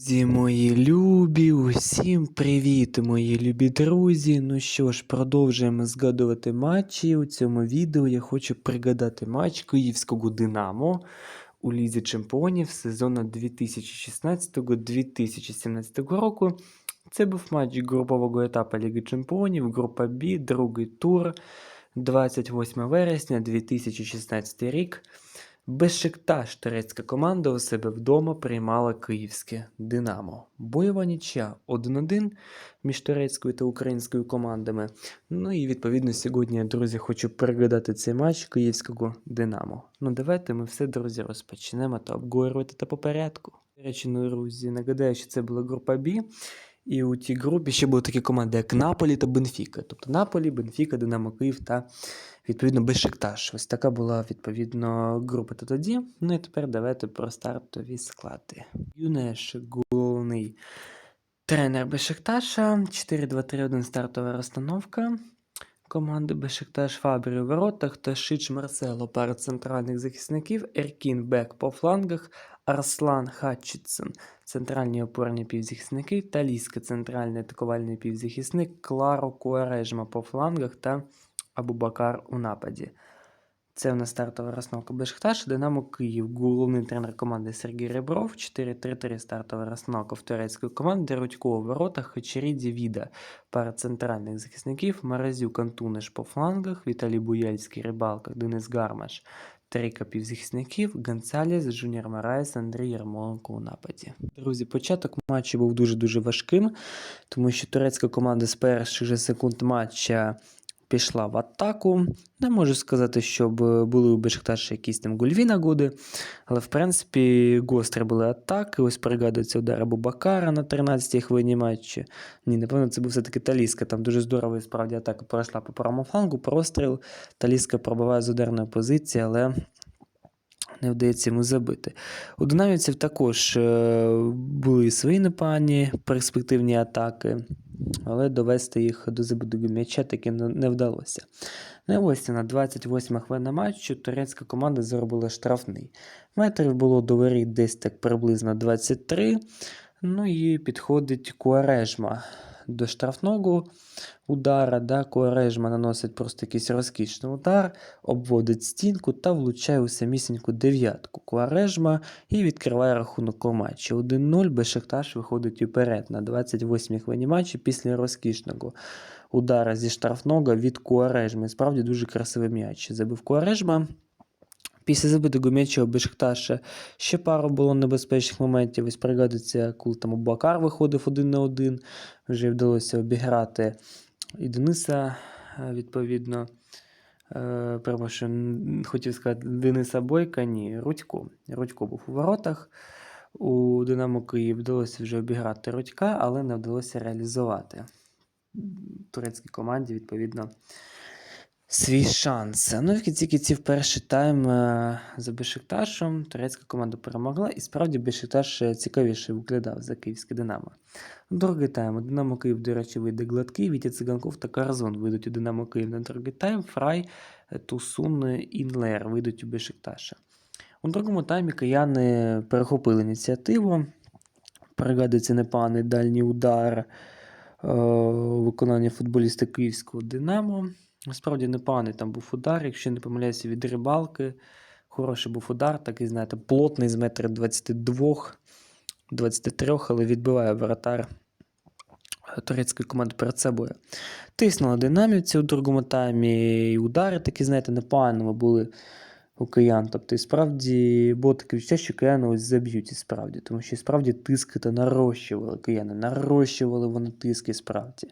Зі мої любі, усім привіт, мої любі друзі. Ну що ж, продовжуємо згадувати матчі. У цьому відео я хочу пригадати матч Київського Динамо у Лізі Чемпіонів сезону 2016-2017 року. Це був матч групового етапу Ліги Чемпіонів, група Б, другий тур, 28 вересня 2016 рік. Бешикташ, турецька команда у себе вдома приймала київське Динамо. Бойова нічя 1-1 між турецькою та українською командами. Ну і відповідно сьогодні, друзі, хочу пригадати цей матч київського Динамо. Ну давайте ми все, друзі, розпочнемо та обговорювати та по порядку. До речі, ну, друзі, нагадаю, що це була група Б. І у тій групі ще були такі команди, як Наполі та Бенфіка. Тобто Наполі, Бенфіка, Динамо Київ та відповідно Бешикташ. Ось така була відповідно група та тоді. Ну і тепер давайте про стартові склади. Юнеш, головний тренер Бешикташа, 4-2-3-1 стартова розстановка. Команди Бешикташ Фабрі у воротах та Шич Марсело пара центральних захисників, Еркін Бек по флангах, Арслан Хатчетсон центральні опорні півзахисники, Таліска центральний атакувальний півзахисник, Кларо Куарежма по флангах та Абубакар у нападі. Це у нас стартова розстановка Бешикташ, Динамо Київ, головний тренер команди Сергій Ребров, 4-3-3 стартова розстановка в турецької команди, Рудько у воротах, Хачеріді Віда, пара центральних захисників, Маразюк Антуниш по флангах, Віталій Буяльський, Рибалка, Денис Гармаш, трійка півзахисників, Гонсалес, Жуніор Мараєс, Андрій Ярмоленко у нападі. Друзі, початок матчу був дуже-дуже важким, тому що турецька команда з перших же секунд матча пішла в атаку. Не можу сказати, щоб були у Бешикташі якісь там гольві нагоди, але в принципі гострі були атаки. Ось пригадується удар Бубакара на 13-й хвилині матчі. Ні, напевно, це був все-таки Таліска. Там дуже здорово і справді атака пройшла по правому флангу, простріл. Таліска пробиває з ударної позиції, але не вдається йому забити. У динамівців також е, були свої непогані перспективні атаки, але довести їх до забуду м'яча таки не вдалося. Ну ось на 28 хвилина матчу турецька команда заробила штрафний. Метрів було до воріт десь так приблизно 23. Ну і підходить Куарежма до штрафного удара. Да, Куарежма наносить просто якийсь розкішний удар, обводить стінку та влучає у самісіньку дев'ятку Куарежма і відкриває рахунок у матчі. 1-0 Бешикташ виходить уперед на 28-й хвилині матчу після розкішного удара зі штрафного від Куарежми. Справді дуже красивий м'яч. Забив Куарежма. Після забитого м'яча у ще пару було небезпечних моментів. Ось пригадується, коли там Бакар виходив один на один. Вже вдалося обіграти і Дениса, е, відповідно. Е, Перепрошую, хотів сказати Дениса Бойка, ні, Рудько. Рудько був у воротах. У Динамо Київ вдалося вже обіграти Рудька, але не вдалося реалізувати турецькій команді, відповідно, свій шанс. Ну в кінці кінців перший тайм е, за Бешикташем турецька команда перемогла, і справді Бешикташ е, цікавіше виглядав за київське Динамо. Другий тайм. У Динамо Київ, до речі, вийде гладкий. Вітя Циганков та Каразон вийдуть у Динамо Київ на другий тайм. Фрай, е, Тусун, Інлер вийдуть у Бешикташа. У другому таймі кияни перехопили ініціативу. Пригадується непоганий дальній удар у виконанні футболіста київського Динамо. Насправді непоганий там був удар, якщо не помиляюся, від рибалки. Хороший був удар, такий, знаєте, плотний з метра 22, 23, але відбиває воротар турецької команди перед собою. Тиснули динамівці у другому таймі, і удари такі, знаєте, непогані були у киян. Тобто, і справді було таке відчуття, що кияни ось заб'ють і справді, тому що справді тиски то нарощували кияни, нарощували вони тиски справді.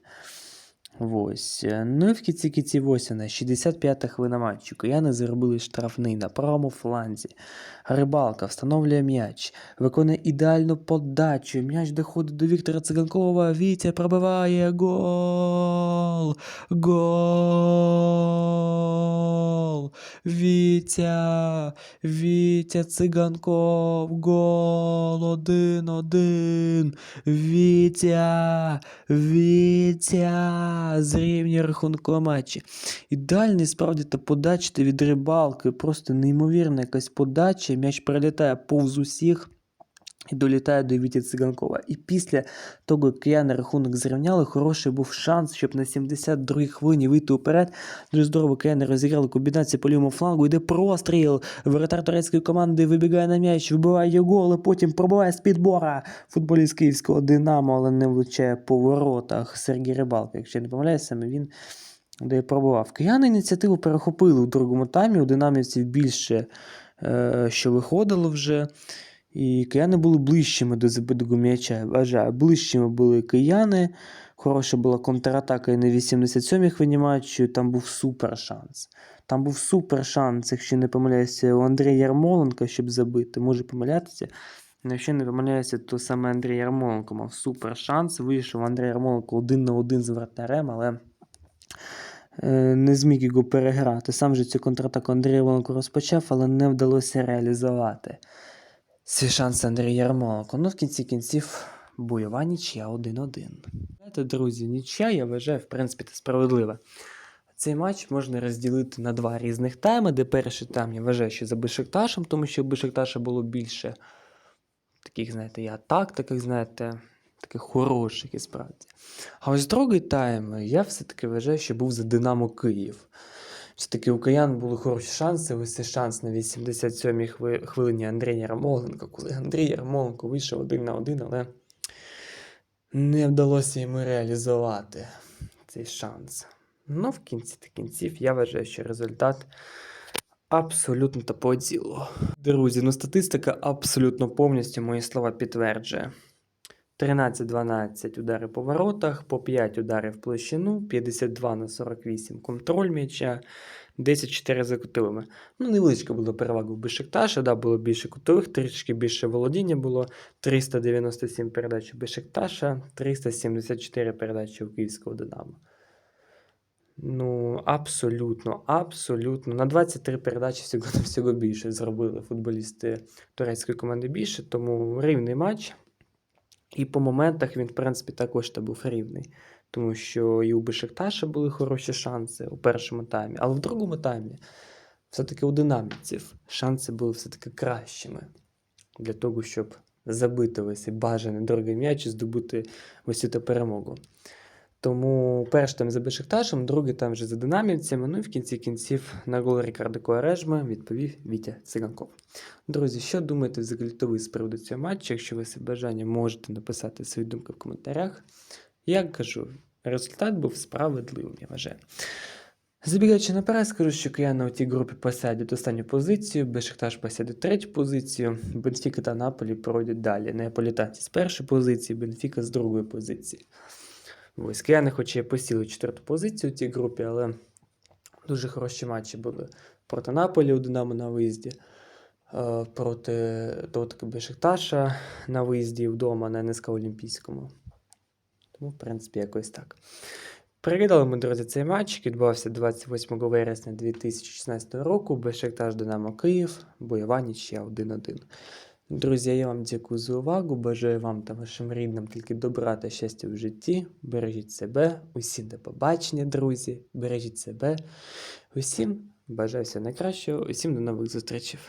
Ось. Е, Ну і в кінці кінці ось вона, 65-та хвилина матчу. Кияни заробили штрафний на правому фланзі. Рибалка встановлює м'яч, виконує ідеальну подачу. М'яч доходить до Віктора Циганкова. Вітя пробиває гол. Гол. Вітя. Вітя Циганков. Гол. Один-один. Вітя. Вітя. Зрівнює рахунок у матчі. Ідеальний справді та подача від рибалки. Просто неймовірна якась подача. М'яч прилітає повз усіх. І долітає до Віті Циганкова. І після того, як кияни рахунок зрівняли, хороший був шанс, щоб на 72-й хвилині вийти вперед. Дуже здорово кияни розіграли комбінацію по лівому флангу, йде простріл. Воротар турецької команди вибігає на м'яч, вибиває гол, і потім пробиває з підбора. Футболіст київського Динамо, але не влучає по воротах. Сергій Рибалка, якщо я не помиляюсь, саме він де пробував. Кияни ініціативу перехопили у другому таймі. У динамівців більше е, що виходило вже. І кияни були ближчими до забитого м'яча. Вважаю, ближчими були кияни. Хороша була контратака і на 87-й хвилині матчу. Там був супер шанс. Там був супер шанс, якщо не помиляюся, у Андрія Ярмоленка, щоб забити. Може помилятися. Ну, Якщо не помиляюся, то саме Андрій Ярмоленко мав супер шанс. Вийшов Андрій Ярмоленко один на один з вратарем, але е, не зміг його переграти. Сам же цю контратаку Андрій Ярмоленко розпочав, але не вдалося реалізувати. Свій шанс Андрій Ярмоленко. Ну, в кінці кінців бойова нічия 1-1. Знаєте, друзі, нічия, я вважаю, в принципі, це справедлива. Цей матч можна розділити на два різних тайми, де перший тайм я вважаю, що за Бешикташем, тому що у Бешикташа було більше таких, знаєте, і атак, таких, знаєте, таких хороших і справді. А ось другий тайм я все-таки вважаю, що був за Динамо Київ. Все-таки у киян були хороші шанси. Ось цей шанс на 87-й хвилині Андрія Ярмоленка, коли Андрій Ярмоленко вийшов один на один, але не вдалося йому реалізувати цей шанс. Ну, в кінці та кінців я вважаю, що результат абсолютно та по ділу. Друзі, ну статистика абсолютно повністю мої слова підтверджує. 13-12 удари по воротах, по 5 ударів в площину, 52 на 48 контроль м'яча, 10-4 за кутовими. Ну, невеличка була перевага у Бешикташа, да, було більше кутових, трішки більше володіння було. 397 передач у Бешикташа, 374 передачі у Київського Динамо. Ну, абсолютно, абсолютно. На 23 передачі всього, всього більше зробили футболісти турецької команди більше, тому рівний матч. І по моментах він, в принципі, також та був рівний. Тому що і у Бешикташа були хороші шанси у першому таймі, але в другому таймі все-таки у динамівців шанси були все-таки кращими для того, щоб забити ось бажаний дорогий м'яч і здобути ось цю перемогу. Тому перший там за Бешикташем, другий там вже за динамівцями. Ну і в кінці кінців на гол Рікардо Куарежма відповів Вітя Циганков. Друзі, що думаєте взагалі ви з приводу цього матчу? Якщо ви себе бажання, можете написати свої думки в коментарях. Як кажу, результат був справедливим, я вважаю. Забігаючи наперед, скажу, що кияни у тій групі посадять останню позицію, Бешикташ посядуть третю позицію, Бенфіка та Наполі пройдуть далі. Неаполітанці з першої позиції, Бенфіка з другої позиції. Ось кияни, хоч і посіли четверту позицію в цій групі, але дуже хороші матчі були проти Наполі у Динамо на виїзді, е, проти Дотки Бешикташа на виїзді вдома на НСК Олімпійському. Тому, в принципі, якось так. Переглядали ми, друзі, цей матч, який відбувався 28 вересня 2016 року. Бешикташ Динамо Київ, бойова нічия 1-1. Друзі, я вам дякую за увагу. Бажаю вам та вашим рідним тільки добра та щастя в житті. Бережіть себе, усім до побачення, друзі. Бережіть себе. Усім бажаю все найкращого, усім до нових зустрічей.